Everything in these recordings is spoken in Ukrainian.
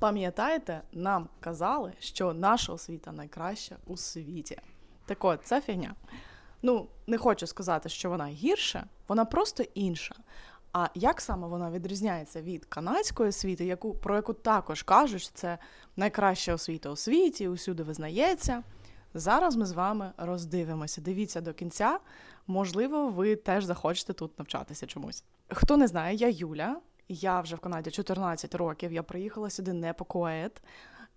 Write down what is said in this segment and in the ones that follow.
Пам'ятаєте, нам казали, що наша освіта найкраща у світі. Так от, це фігня. Ну, не хочу сказати, що вона гірша, вона просто інша. А як саме вона відрізняється від канадської освіти, яку, про яку також кажуть, що це найкраща освіта у світі, усюди визнається. Зараз ми з вами роздивимося. Дивіться до кінця. Можливо, ви теж захочете тут навчатися чомусь. Хто не знає, я Юля. Я вже в Канаді 14 років. Я приїхала сюди не по коет.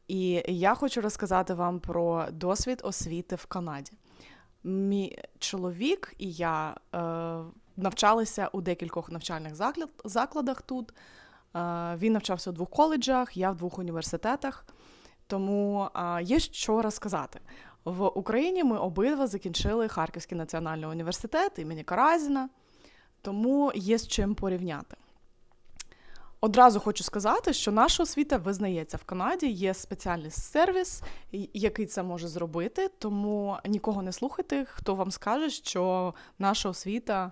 І я хочу розказати вам про досвід освіти в Канаді. Мій чоловік і я е, навчалися у декількох навчальних закладах тут. Е, він навчався у двох коледжах, я в двох університетах. Тому е, є що розказати. В Україні ми обидва закінчили Харківський національний університет імені Каразіна, тому є з чим порівняти. Одразу хочу сказати, що наша освіта визнається в Канаді, є спеціальний сервіс, який це може зробити, тому нікого не слухайте, хто вам скаже, що наша освіта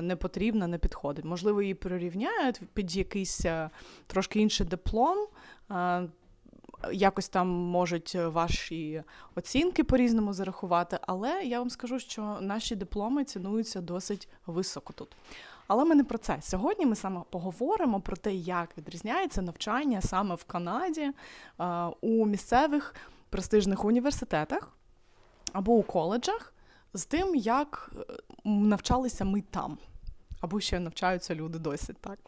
не потрібна, не підходить. Можливо, її прирівняють під якийсь трошки інший диплом якось там можуть ваші оцінки по-різному зарахувати, але я вам скажу, що наші дипломи цінуються досить високо тут. Але ми не про це. Сьогодні ми саме поговоримо про те, як відрізняється навчання саме в Канаді у місцевих престижних університетах або у коледжах з тим, як е, навчалися ми там або ще навчаються люди досі. Так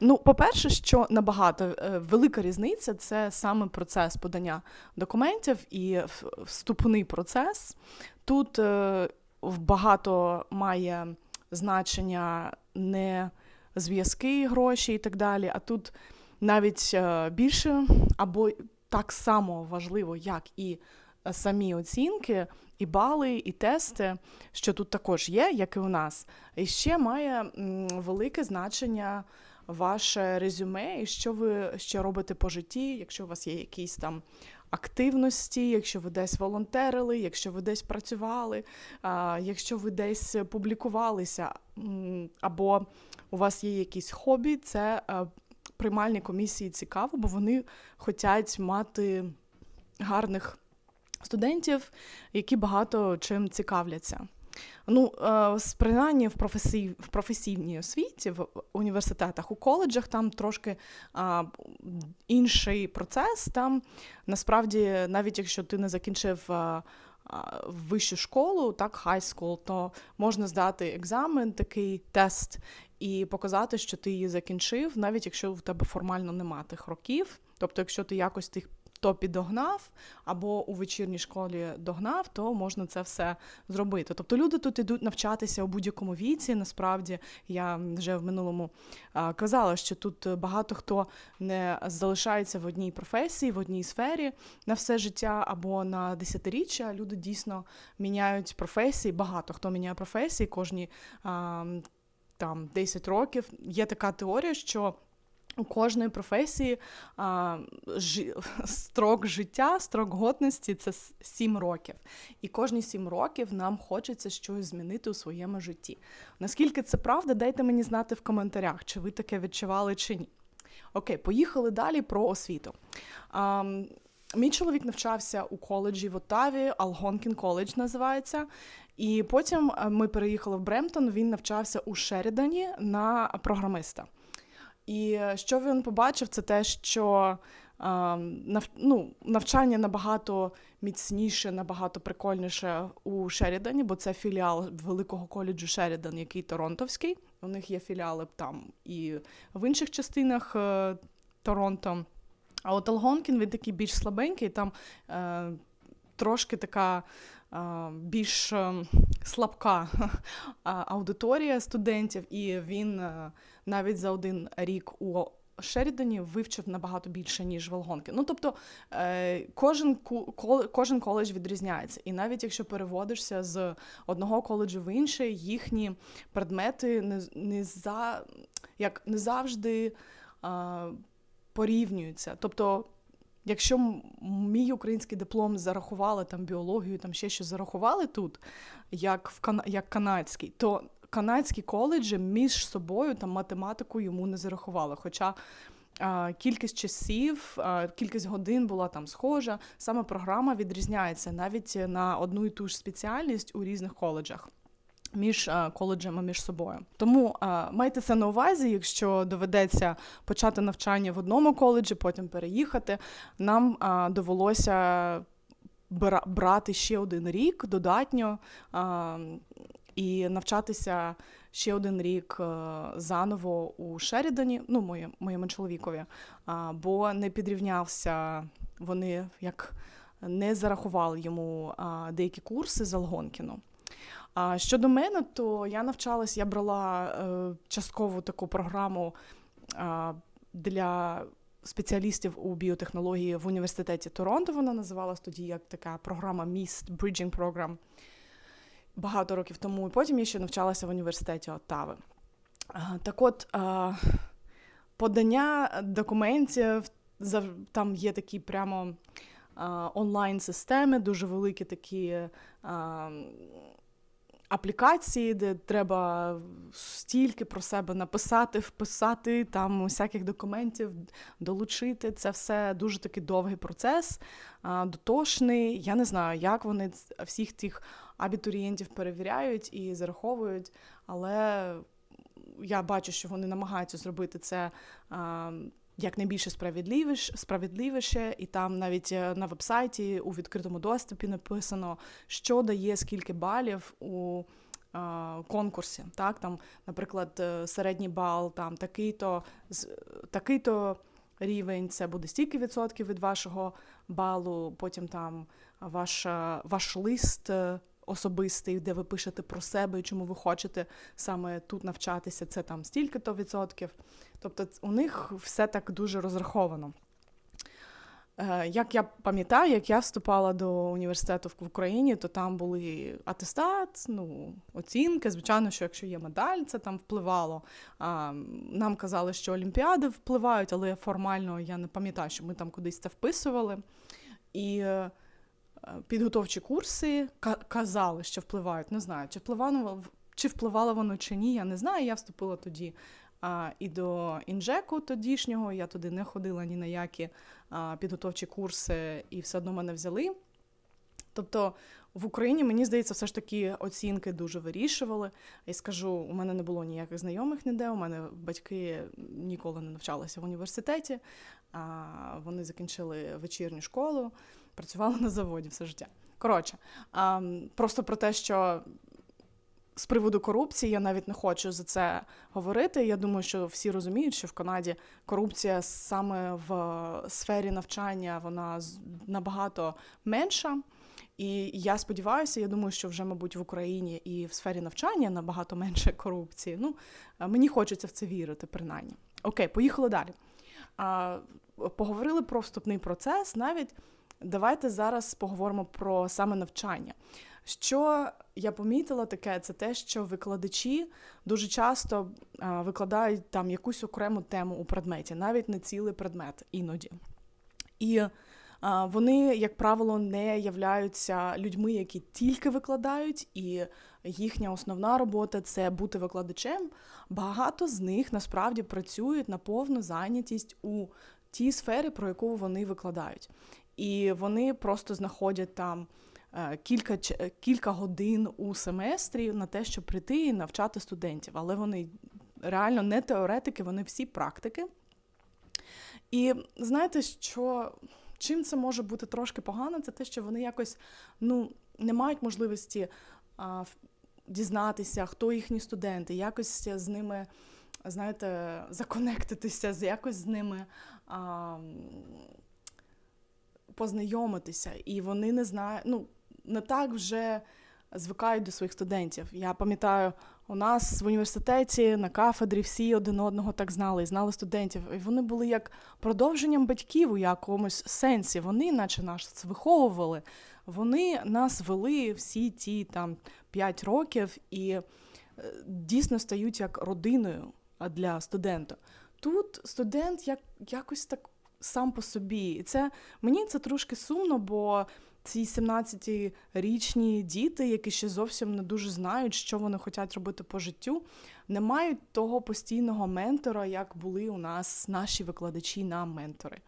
ну, по-перше, що набагато е, велика різниця це саме процес подання документів і вступний процес. Тут е, багато має значення не зв'язки, гроші і так далі, а тут навіть е, більше або так само важливо, як і самі оцінки, і бали, і тести, що тут також є, як і у нас. І ще має велике значення ваше резюме, і що ви ще робите по житті, якщо у вас є якісь там. Активності, якщо ви десь волонтерили, якщо ви десь працювали, якщо ви десь публікувалися, або у вас є якісь хобі, це приймальні комісії цікаво, бо вони хочуть мати гарних студентів, які багато чим цікавляться. Ну, е, принаймні в професій, в професійній освіті, в університетах, у коледжах там трошки а, інший процес. Там насправді, навіть якщо ти не закінчив а, а, вищу школу, так, high school, то можна здати екзамен, такий тест, і показати, що ти її закінчив, навіть якщо в тебе формально нема тих років. Тобто, якщо ти якось тих хто підогнав або у вечірній школі догнав, то можна це все зробити. Тобто люди тут ідуть навчатися у будь-якому віці. Насправді я вже в минулому казала, що тут багато хто не залишається в одній професії, в одній сфері на все життя або на десятиріччя. Люди дійсно міняють професії. Багато хто міняє професії кожні там 10 років. Є така теорія, що у кожної професії а, жи, строк життя, строк годності це 7 років. І кожні 7 років нам хочеться щось змінити у своєму житті. Наскільки це правда, дайте мені знати в коментарях, чи ви таке відчували чи ні. Окей, поїхали далі про освіту. А, Мій чоловік навчався у коледжі в Оттаві, Алгонкін коледж називається. І потім ми переїхали в Бремтон. Він навчався у Шерідані на програмиста. І що він побачив, це те, що нав, ну, навчання набагато міцніше, набагато прикольніше у Шерідані, бо це філіал великого коледжу Шерідан, який Торонтовський. У них є філіали там і в інших частинах е, Торонто. А от Алгонкін він такий більш слабенький, там е, трошки така більш е, слабка аудиторія студентів, і він е, навіть за один рік у Шерідані вивчив набагато більше, ніж Волгонки. Ну тобто е, кожен кожен коледж відрізняється. І навіть якщо переводишся з одного коледжу в інший, їхні предмети не не, за, як, не завжди а, порівнюються. Тобто, якщо мій український диплом зарахували там біологію, там ще щось зарахували тут, як в як канадський, то канадські коледжі між собою там математику йому не зарахували. Хоча а, кількість часів, а, кількість годин була там схожа. Саме програма відрізняється навіть на одну і ту ж спеціальність у різних коледжах. Між а, коледжами між собою, тому а, майте це на увазі, якщо доведеться почати навчання в одному коледжі, потім переїхати. Нам а, довелося бра- брати ще один рік додатньо і навчатися ще один рік заново у Шерідані, ну, моє, моєму чоловікові, бо не підрівнявся. Вони як не зарахували йому деякі курси з Алгонкіну. А щодо мене, то я навчалась, я брала е, часткову таку програму для спеціалістів у біотехнології в університеті Торонто. Вона називалась тоді як така програма Mist Bridging Program багато років тому. І потім я ще навчалася в університеті Оттави. Так от, подання документів, зав- там є такі прямо онлайн-системи, дуже великі такі. Аплікації, де треба стільки про себе написати, вписати, там усяких документів долучити. Це все дуже такий довгий процес, дотошний. Я не знаю, як вони всіх тих абітурієнтів перевіряють і зараховують, але я бачу, що вони намагаються зробити це. Якнайбільше справедливіше, справедливіше, і там навіть е, на вебсайті у відкритому доступі написано, що дає скільки балів у е, конкурсі. Так, там, наприклад, е, середній бал, там такий-то такий-то рівень, це буде стільки відсотків від вашого балу. Потім там ваш, ваш лист особистий, де ви пишете про себе і чому ви хочете саме тут навчатися, це там стільки-то відсотків. Тобто у них все так дуже розраховано. Е, Як я пам'ятаю, як я вступала до університету в Україні, то там були атестат, ну, оцінки. Звичайно, що якщо є медаль, це там впливало. Нам казали, що олімпіади впливають, але формально я не пам'ятаю, що ми там кудись це вписували. І е, підготовчі курси казали, що впливають. Не знаю, чи впливало, чи впливало воно чи ні, я не знаю. Я вступила тоді а, і до інжеку тодішнього. Я туди не ходила ні на які а, підготовчі курси, і все одно мене взяли. Тобто в Україні, мені здається, все ж таки оцінки дуже вирішували. І скажу, у мене не було ніяких знайомих ніде. У мене батьки ніколи не навчалися в університеті. А, вони закінчили вечірню школу, працювали на заводі все життя. Коротше, просто про те, що з приводу корупції я навіть не хочу за це говорити. Я думаю, що всі розуміють, що в Канаді корупція саме в сфері навчання вона набагато менша. І я сподіваюся, я думаю, що вже, мабуть, в Україні і в сфері навчання набагато менше корупції. Ну, мені хочеться в це вірити, принаймні. Окей, поїхали далі. Поговорили про вступний процес. Навіть давайте зараз поговоримо про саме навчання. Що я помітила таке, це те, що викладачі дуже часто викладають там якусь окрему тему у предметі, навіть не цілий предмет іноді. І вони, як правило, не являються людьми, які тільки викладають, і їхня основна робота це бути викладачем. Багато з них насправді працюють на повну зайнятість у тій сфері, про яку вони викладають. І вони просто знаходять там е, кілька, е, кілька годин у семестрі на те, щоб прийти і навчати студентів. Але вони реально не теоретики, вони всі практики. І знаєте, що чим це може бути трошки погано, це те, що вони якось ну, не мають можливості а, дізнатися, хто їхні студенти, якось з ними, знаєте, законектитися, якось з ними а, познайомитися. І вони не знають, ну, не так вже звикають до своїх студентів. Я пам'ятаю, у нас в університеті на кафедрі всі один одного так знали і знали студентів. І вони були як продовженням батьків у якомусь сенсі. Вони, наче нас виховували, вони нас вели всі ті там 5 років і е, дійсно стають як родиною для студента. Тут студент як, якось так сам по собі. І це мені це трошки сумно, бо ці 17-річні діти, які ще зовсім не дуже знають, що вони хочуть робити по життю, не мають того постійного ментора, як були у нас наші викладачі на ментори.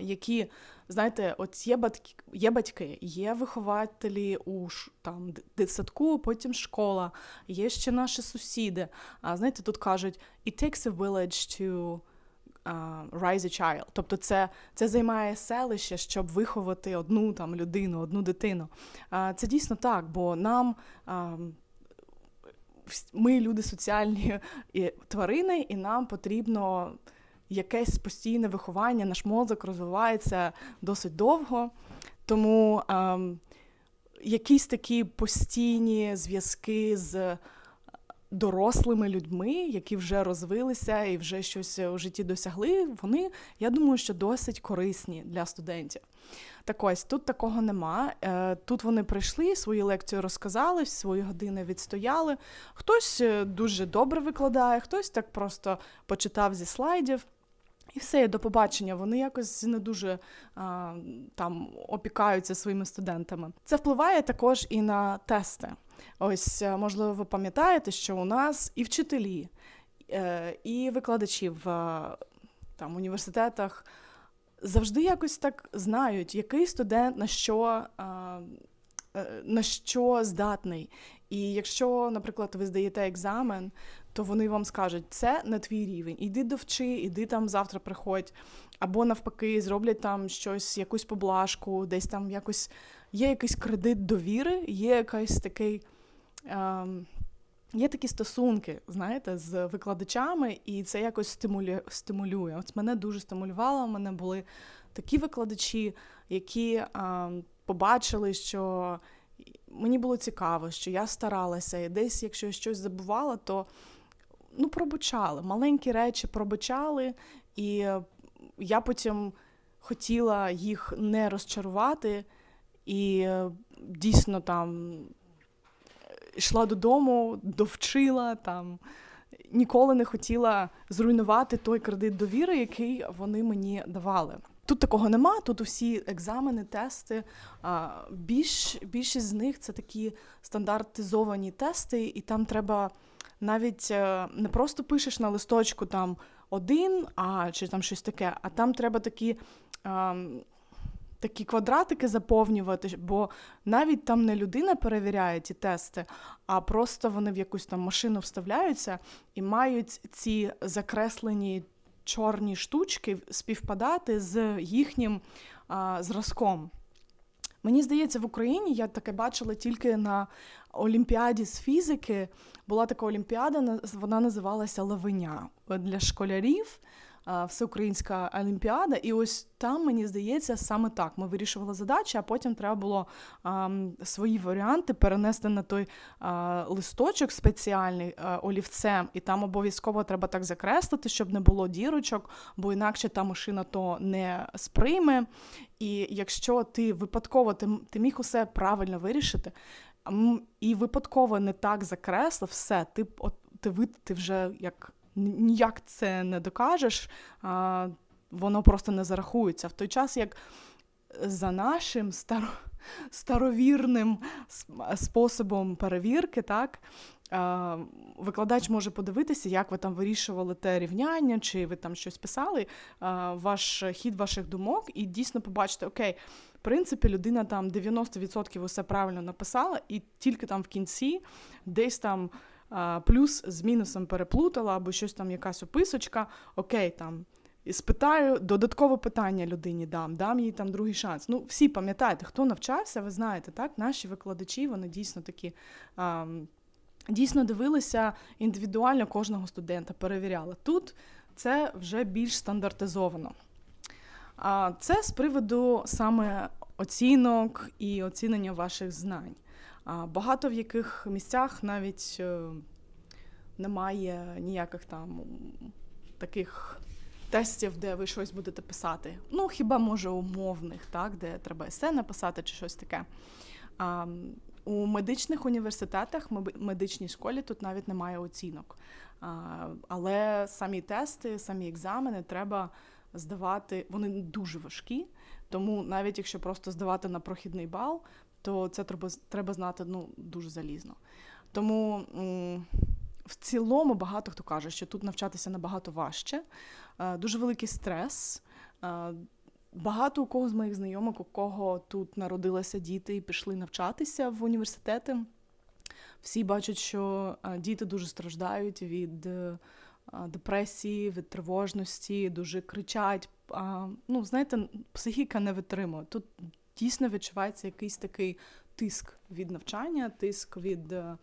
Які, знаєте, от є батьки, є батьки, є вихователі у там дитсадку, потім школа, є ще наші сусіди. А знаєте, тут кажуть, it takes a village to raise a child. Тобто це, це займає селище, щоб виховати одну там людину, одну дитину. Це дійсно так, бо нам. Ми люди соціальні тварини, і нам потрібно якесь постійне виховання, наш мозок розвивається досить довго. Тому ем, якісь такі постійні зв'язки з дорослими людьми, які вже розвилися і вже щось у житті досягли, вони, я думаю, що досить корисні для студентів. Так ось тут такого нема. Е, Тут вони прийшли, свою лекцію розказали, свої години відстояли. Хтось е, дуже добре викладає, хтось так просто почитав зі слайдів. І все, до побачення. Вони якось не дуже а, там опікаються своїми студентами. Це впливає також і на тести. Ось, е, можливо, ви пам'ятаєте, що у нас і вчителі, е, і викладачі в е, там, університетах завжди якось так знають, який студент на що, на що здатний. І якщо, наприклад, ви здаєте екзамен, то вони вам скажуть, це не твій рівень. Іди довчи, іди там завтра приходь. Або навпаки, зроблять там щось, якусь поблажку, десь там якось є якийсь кредит довіри, є якийсь такий. Ем, Є такі стосунки, знаєте, з викладачами, і це якось стимулює. стимулює. От мене дуже стимулювало. У мене були такі викладачі, які а, побачили, що мені було цікаво, що я старалася, і десь, якщо я щось забувала, то ну, пробачали. Маленькі речі пробачали, і я потім хотіла їх не розчарувати, і е, дійсно там йшла додому, довчила там. Ніколи не хотіла зруйнувати той кредит довіри, який вони мені давали. Тут такого нема. Тут усі екзамени, тести. Більш, більшість з них це такі стандартизовані тести, і там треба навіть е, не просто пишеш на листочку там один, а чи там щось таке, а там треба такі. Такі квадратики заповнювати, бо навіть там не людина перевіряє ті тести, а просто вони в якусь там машину вставляються і мають ці закреслені чорні штучки співпадати з їхнім а, зразком. Мені здається, в Україні я таке бачила тільки на Олімпіаді з фізики. Була така олімпіада, вона називалася Лавиня для школярів. Всеукраїнська олімпіада, і ось там мені здається саме так. Ми вирішували задачі, а потім треба було свої варіанти перенести на той листочок спеціальний олівцем, і там обов'язково треба так закреслити, щоб не було дірочок, бо інакше та машина то не сприйме. І якщо ти випадково ти, ти міг усе правильно вирішити, і випадково не так закреслив, все, ти от ти, ти вже як ніяк це не докажеш, а, воно просто не зарахується. В той час, як за нашим старо, старовірним способом перевірки, так, викладач може подивитися, як ви там вирішували те рівняння, чи ви там щось писали, ваш хід ваших думок, і дійсно побачити, окей. В принципі, людина там 90% усе правильно написала, і тільки там в кінці десь там плюс з мінусом переплутала, або щось там, якась описочка, окей, там. І спитаю, додаткове питання людині дам, дам їй там другий шанс. Ну, всі пам'ятаєте, хто навчався, ви знаєте, так? Наші викладачі, вони дійсно такі. А, Дійсно дивилися індивідуально кожного студента, перевіряли. Тут це вже більш стандартизовано. А Це з приводу саме оцінок і оцінення ваших знань. Багато в яких місцях навіть е, немає ніяких там таких тестів, де ви щось будете писати. Ну, хіба може умовних, так, де треба есе написати чи щось таке. У медичних університетах, медичній школі тут навіть немає оцінок. Але самі тести, самі екзамени треба здавати, вони дуже важкі. Тому навіть якщо просто здавати на прохідний бал, то це треба треба знати ну, дуже залізно. Тому в цілому багато хто каже, що тут навчатися набагато важче, е, дуже великий стрес. Е, Багато у кого з моїх знайомих, у кого тут народилися діти і пішли навчатися в університети, всі бачать, що е, діти дуже страждають від депресії, від тривожності, дуже кричать. Ну, знаєте, психіка не витримує. Тут дійсно відчувається якийсь такий тиск від навчання, тиск від е,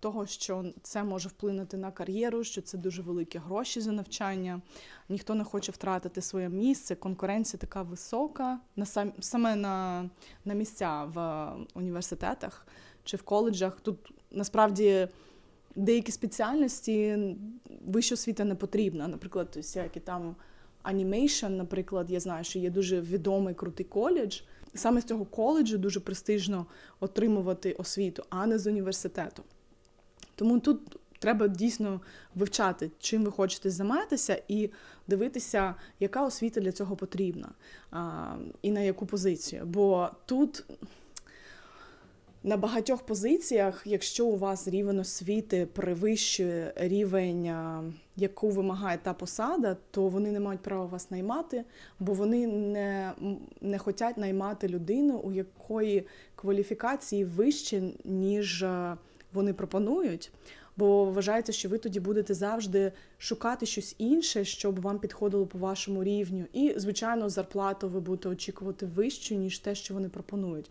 того, що це може вплинути на кар'єру, що це дуже великі гроші за навчання. Ніхто не хоче втратити своє місце. Конкуренція така висока, на сам, саме на, на місця в е, університетах чи в коледжах. Тут насправді деякі спеціальності вища освіта не потрібна. Наприклад, всякі там анімейшн, наприклад, я знаю, що є дуже відомий крутий коледж. Саме з цього коледжу дуже престижно отримувати освіту, а не з університету. Тому тут треба дійсно вивчати, чим ви хочете займатися, і дивитися, яка освіта для цього потрібна, а, і на яку позицію. Бо тут на багатьох позиціях, якщо у вас рівень освіти перевищує рівень, яку вимагає та посада, то вони не мають права вас наймати, бо вони не, не хочуть наймати людину, у якої кваліфікації вище, ніж вони пропонують. Бо вважається, що ви тоді будете завжди шукати щось інше, щоб вам підходило по вашому рівню. І, звичайно, зарплату ви будете очікувати вищу, ніж те, що вони пропонують.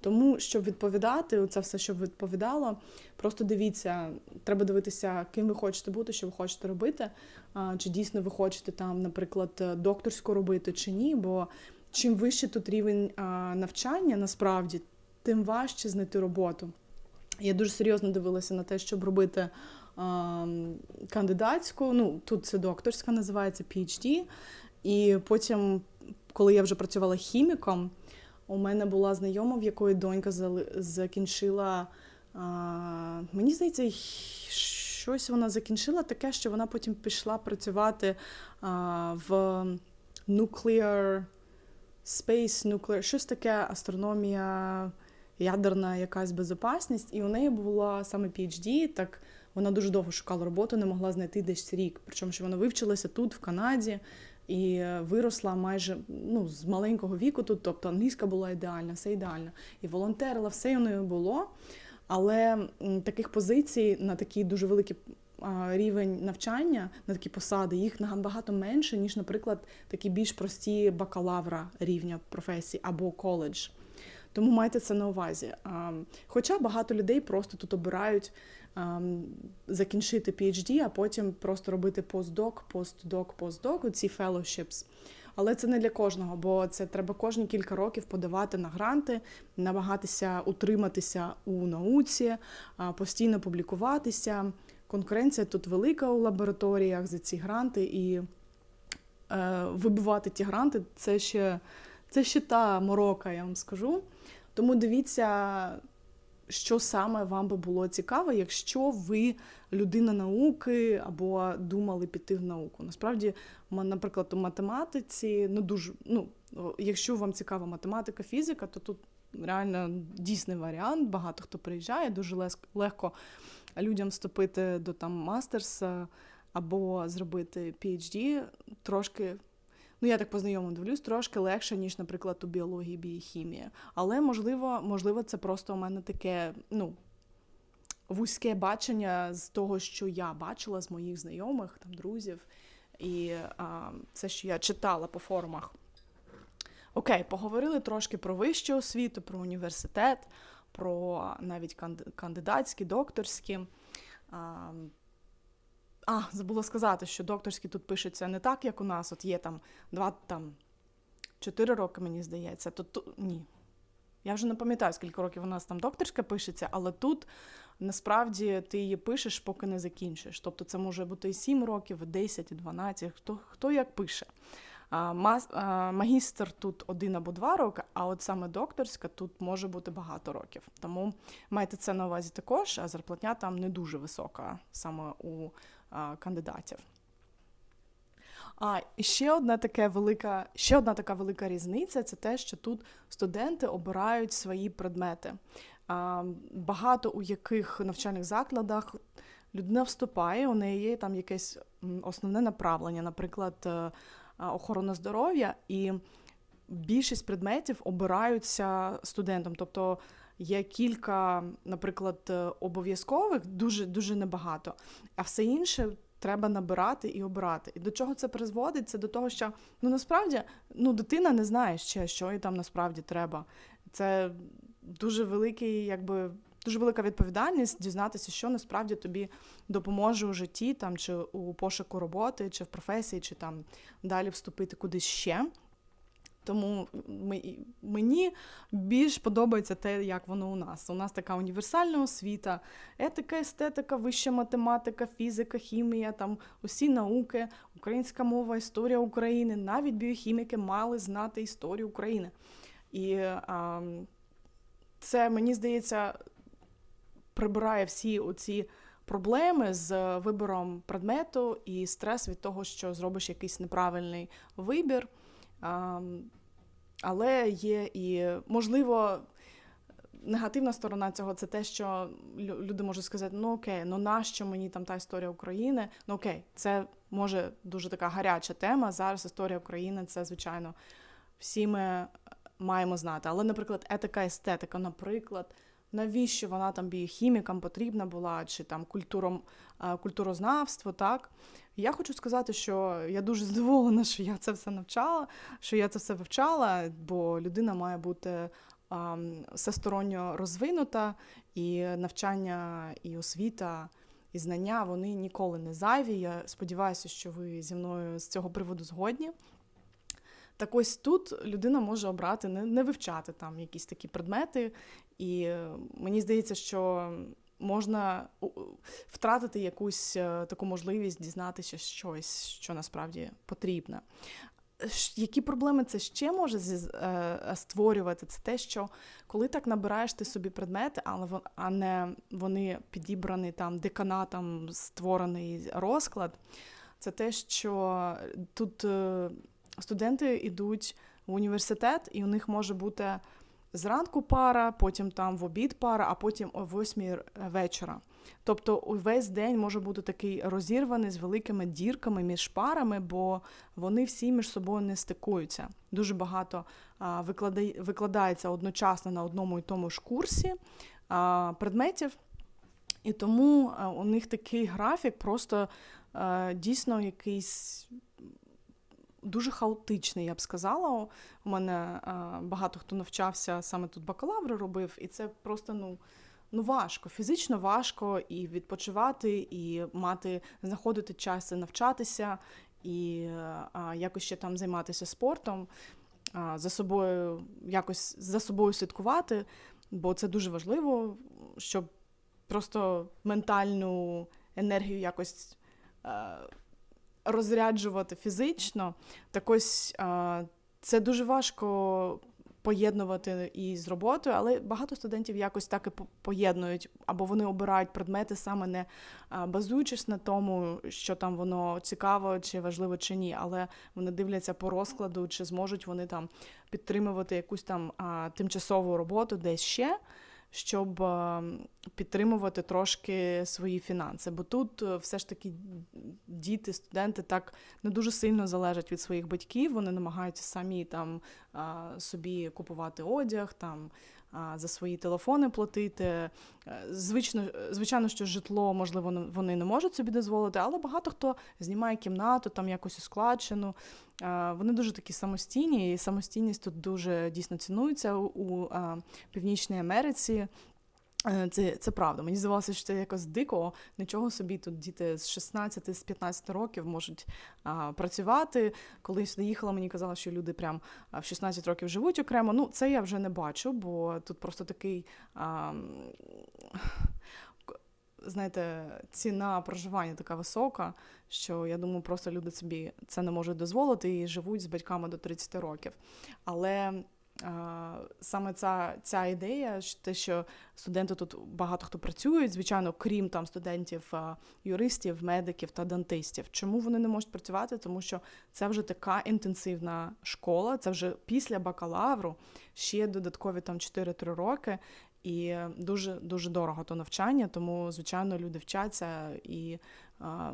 Тому, щоб відповідати, це все, щоб відповідало, просто дивіться, треба дивитися, ким ви хочете бути, що ви хочете робити. Чи дійсно ви хочете там, наприклад, докторську робити чи ні. Бо чим вище тут рівень навчання, насправді, тим важче знайти роботу. Я дуже серйозно дивилася на те, щоб робити кандидатську. Ну, тут це докторська називається PhD. І потім, коли я вже працювала хіміком, у мене була знайома, в якої донька закінчила. А, мені здається, щось вона закінчила таке, що вона потім пішла працювати а, в nuclear space, nuclear, щось таке астрономія ядерна якась безопасність, і у неї була саме PhD, так вона дуже довго шукала роботу, не могла знайти десь рік. Причому що вона вивчилася тут, в Канаді, і виросла майже ну, з маленького віку тут, тобто англійська була ідеальна, все ідеально. І волонтерила, все у неї було. Але таких позицій на такий дуже великий рівень навчання, на такі посади, їх набагато менше, ніж, наприклад, такі більш прості бакалавра рівня професії або коледж. Тому майте це на увазі. Хоча багато людей просто тут обирають закінчити PhD, а потім просто робити постдок, постдок, постдок, ці fellowships. Але це не для кожного, бо це треба кожні кілька років подавати на гранти, намагатися утриматися у науці, постійно публікуватися. Конкуренція тут велика у лабораторіях за ці гранти, і е, вибивати ті гранти це ще це ще та морока, я вам скажу. Тому дивіться, що саме вам би було цікаво, якщо ви людина науки або думали піти в науку. Насправді, наприклад, у математиці ну дуже ну, якщо вам цікава математика, фізика, то тут реально дійсний варіант. Багато хто приїжджає, дуже легко людям вступити до там мастерса або зробити PhD трошки ну я так познайомо дивлюсь, трошки легше, ніж, наприклад, у біології, біохімії. Але можливо, можливо, це просто у мене таке, ну. Вузьке бачення з того, що я бачила з моїх знайомих, там друзів, і а, це, що я читала по форумах. Окей, поговорили трошки про вищу освіту, про університет, про навіть кандидатські, докторські. А, а, забула сказати, що докторські тут пишуться не так, як у нас. От є там два там чотири роки, мені здається. То, то ні. Я вже не пам'ятаю, скільки років у нас там докторська пишеться, але тут насправді ти її пишеш, поки не закінчиш. Тобто це може бути і 7 років, і 10, і 12, хто хто як пише. А, Магістр тут один або два роки, а от саме докторська тут може бути багато років. Тому майте це на увазі також, а зарплатня там не дуже висока саме у кандидатів. А ще одна така велика, ще одна така велика різниця це те, що тут студенти обирають свої предмети. Багато у яких навчальних закладах людина вступає, у неї є там якесь основне направлення, наприклад, е, охорона здоров'я, і більшість предметів обираються студентом. Тобто є кілька, наприклад, е, обов'язкових, дуже дуже небагато, а все інше. Треба набирати і обирати. І до чого це призводить? Це до того, що ну насправді ну, дитина не знає ще, що їй там насправді треба. Це дуже великий, якби дуже велика відповідальність дізнатися, що насправді тобі допоможе у житті, там чи у пошуку роботи, чи в професії, чи там далі вступити кудись ще. Тому мені більш подобається те, як воно у нас. У нас така універсальна освіта, етика, естетика, вища математика, фізика, хімія, там усі науки, українська мова, історія України. Навіть біохіміки мали знати історію України. І а, це, мені здається, прибирає всі оці проблеми з вибором предмету і стрес від того, що зробиш якийсь неправильний вибір. Але є і, можливо, негативна сторона цього це те, що люди можуть сказати: ну окей, ну нащо мені там та історія України? Ну окей, це може дуже така гаряча тема. Зараз історія України це, звичайно, всі ми маємо знати. Але, наприклад, етика, естетика, наприклад, навіщо вона там біохімікам потрібна була, чи там культуром, культурознавство, так? Я хочу сказати, що я дуже здивована, що я це все навчала, що я це все вивчала, бо людина має бути всесторонньо розвинута, і навчання, і освіта, і знання вони ніколи не зайві. Я сподіваюся, що ви зі мною з цього приводу згодні. Так ось тут людина може обрати не, не вивчати там якісь такі предмети, і е, мені здається, що можна втратити якусь е, таку можливість дізнатися щось, що насправді потрібно. Які проблеми це ще може е, створювати? Це те, що коли так набираєш ти собі предмети, але а не вони підібрані там деканатом створений розклад, це те, що тут студенти йдуть в університет, і у них може бути зранку пара, потім там в обід пара, а потім о восьмій вечора. Тобто увесь день може бути такий розірваний з великими дірками між парами, бо вони всі між собою не стикуються. Дуже багато викладається одночасно на одному і тому ж курсі предметів, і тому у них такий графік просто дійсно якийсь дуже хаотичний, я б сказала. У мене а, багато хто навчався саме тут бакалаври робив, і це просто ну. Ну, важко, фізично важко і відпочивати, і мати, знаходити час і навчатися, і а, якось ще там займатися спортом, а, за собою якось за собою слідкувати, бо це дуже важливо, щоб просто ментальну енергію якось е, розряджувати фізично. Так ось це дуже важко поєднувати і з роботою, але багато студентів якось так і поєднують, або вони обирають предмети саме не базуючись на тому, що там воно цікаво чи важливо чи ні, але вони дивляться по розкладу, чи зможуть вони там підтримувати якусь там тимчасову роботу десь ще. Щоб підтримувати трошки свої фінанси. Бо тут е, все ж таки діти, студенти так не дуже сильно залежать від своїх батьків. Вони намагаються самі там собі купувати одяг, там за свої телефони платити. Е, Звично, звичайно, що житло, можливо, вони не можуть собі дозволити, але багато хто знімає кімнату, там якось ускладчену. Вони дуже такі самостійні, і самостійність тут дуже дійсно цінується у, Північній Америці. Е, Це, це правда. Мені здавалося, що це якось дико. Нічого собі тут діти з 16 з 15 років можуть а, працювати. Коли я сюди їхала, мені казали, що люди прям в 16 років живуть окремо. Ну, це я вже не бачу, бо тут просто такий. А, Знаєте, ціна проживання така висока, що я думаю, просто люди собі це не можуть дозволити і живуть з батьками до 30 років. Але саме ця, ця ідея, те, що студенти тут багато хто працюють, звичайно, крім там студентів, юристів, медиків та дантистів. Чому вони не можуть працювати? Тому що це вже така інтенсивна школа, це вже після бакалавру, ще додаткові там 4-3 роки. І дуже дуже дорого то навчання, тому звичайно люди вчаться і а,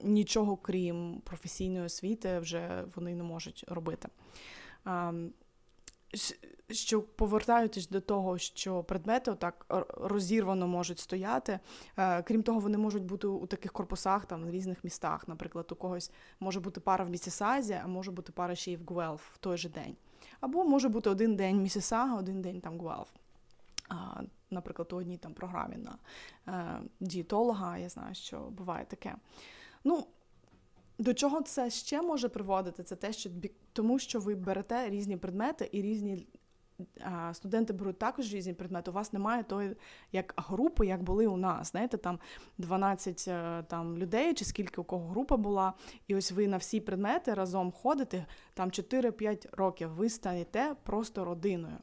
нічого крім професійної освіти вже вони не можуть робити. А, що повертаючись до того, що предмети отак розірвано можуть стояти. Е, крім того, вони можуть бути у таких корпусах там в різних містах. Наприклад, у когось може бути пара в Місісазі, а може бути пара ще й в Гуелф в той же день. Або може бути один день Місісага, один день там Гуелф. А, наприклад, у одній там програмі на е, дієтолога, я знаю, що буває таке. Ну, до чого це ще може приводити? Це те, що тому, що ви берете різні предмети і різні студенти беруть також різні предмети. У вас немає тої як групи, як були у нас. Знаєте, там 12 е, там, людей, чи скільки у кого група була, і ось ви на всі предмети разом ходите, там 4-5 років. Ви станете просто родиною.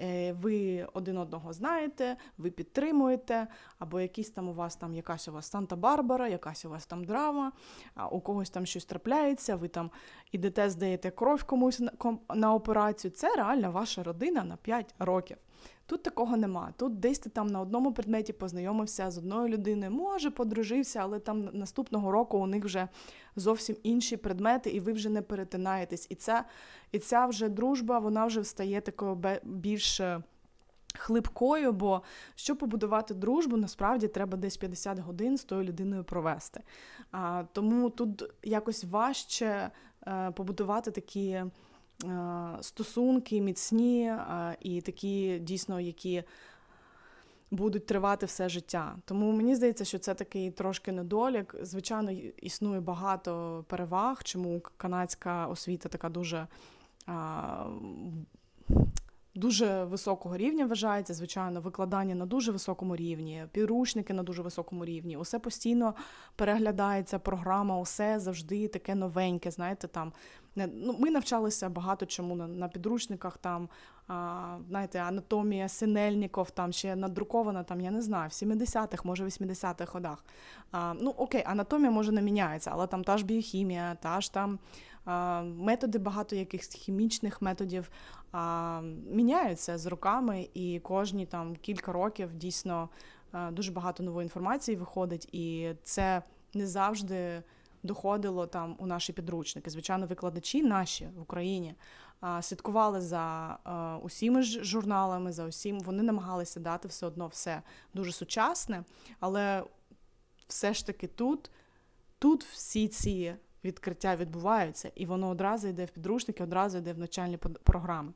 Е, Ви один одного знаєте, ви підтримуєте, або якісь там у вас там якась у вас Санта-Барбара, якась у вас там драма, а у когось там щось трапляється, ви там ідете, здаєте кров комусь на, операцію. Це реально ваша родина на 5 років. Тут такого нема. Тут десь ти там на одному предметі познайомився з одною людиною, може, подружився, але там наступного року у них вже зовсім інші предмети, і ви вже не перетинаєтесь. І ця, і ця вже дружба, вона вже стає такою більш е, хлипкою, бо щоб побудувати дружбу, насправді треба десь 50 годин з тою людиною провести. А, тому тут якось важче е, побудувати такі стосунки міцні е, і такі дійсно, які будуть тривати все життя. Тому мені здається, що це такий трошки недолік. Звичайно, існує багато переваг, чому канадська освіта така дуже. Дуже високого рівня вважається, звичайно, викладання на дуже високому рівні, підручники на дуже високому рівні. Усе постійно переглядається, програма, усе завжди таке новеньке. Знаєте, там ну, ми навчалися багато чому на, на підручниках. Там а, знаєте, анатомія синельників, там ще надрукована, там я не знаю, в 70-х, може 80-х годах. А, ну окей, анатомія може не міняється, але там та ж біохімія, та ж там методи, багато якихось хімічних методів а, міняються з роками, і кожні там кілька років дійсно дуже багато нової інформації виходить, і це не завжди доходило там у наші підручники. Звичайно, викладачі наші в Україні слідкували за а, усіми ж журналами, за усім. Вони намагалися дати все одно все дуже сучасне, але все ж таки тут, тут всі ці відкриття відбуваються, і воно одразу йде в підручники, одразу йде в навчальні програми.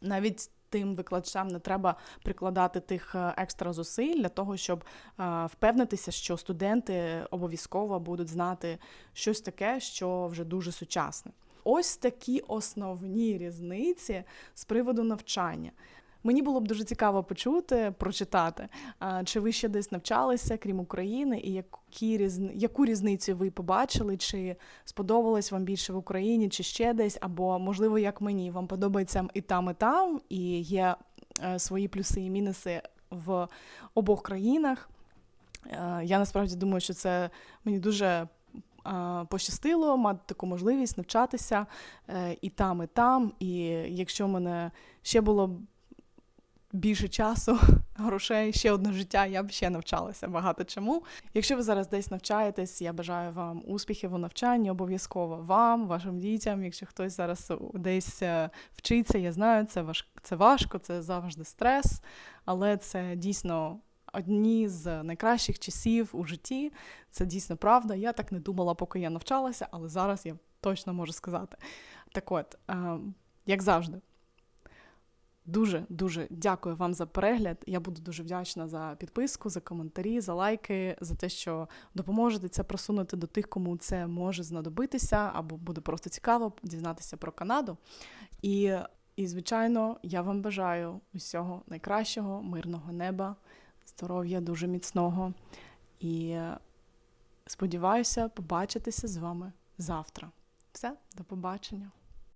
Навіть тим викладачам не треба прикладати тих е, екстра зусиль для того, щоб е, впевнитися, що студенти обов'язково будуть знати щось таке, що вже дуже сучасне. Ось такі основні різниці з приводу навчання. Мені було б дуже цікаво почути, прочитати, чи ви ще десь навчалися, крім України, і які яку різницю ви побачили, чи сподобалось вам більше в Україні, чи ще десь, або, можливо, як мені, вам подобається і там, і там, і є е, свої плюси і мінуси в обох країнах. Е, Я насправді думаю, що це мені дуже пощастило мати таку можливість навчатися е, і там, і там. І якщо мене ще було більше часу, грошей, ще одне життя, я б ще навчалася багато чому. Якщо ви зараз десь навчаєтесь, я бажаю вам успіхів у навчанні, обов'язково вам, вашим дітям. Якщо хтось зараз десь е, вчиться, я знаю, це важ... це важко, це завжди стрес, але це дійсно. Одні з найкращих часів у житті, це дійсно правда. Я так не думала, поки я навчалася, але зараз я точно можу сказати. Так от, е, як завжди, Дуже дуже дякую вам за перегляд. Я буду дуже вдячна за підписку, за коментарі, за лайки, за те, що допоможете це просунути до тих, кому це може знадобитися, або буде просто цікаво дізнатися про Канаду. І, і звичайно, я вам бажаю усього найкращого, мирного неба, здоров'я дуже міцного. І сподіваюся побачитися з вами завтра. Все, до побачення.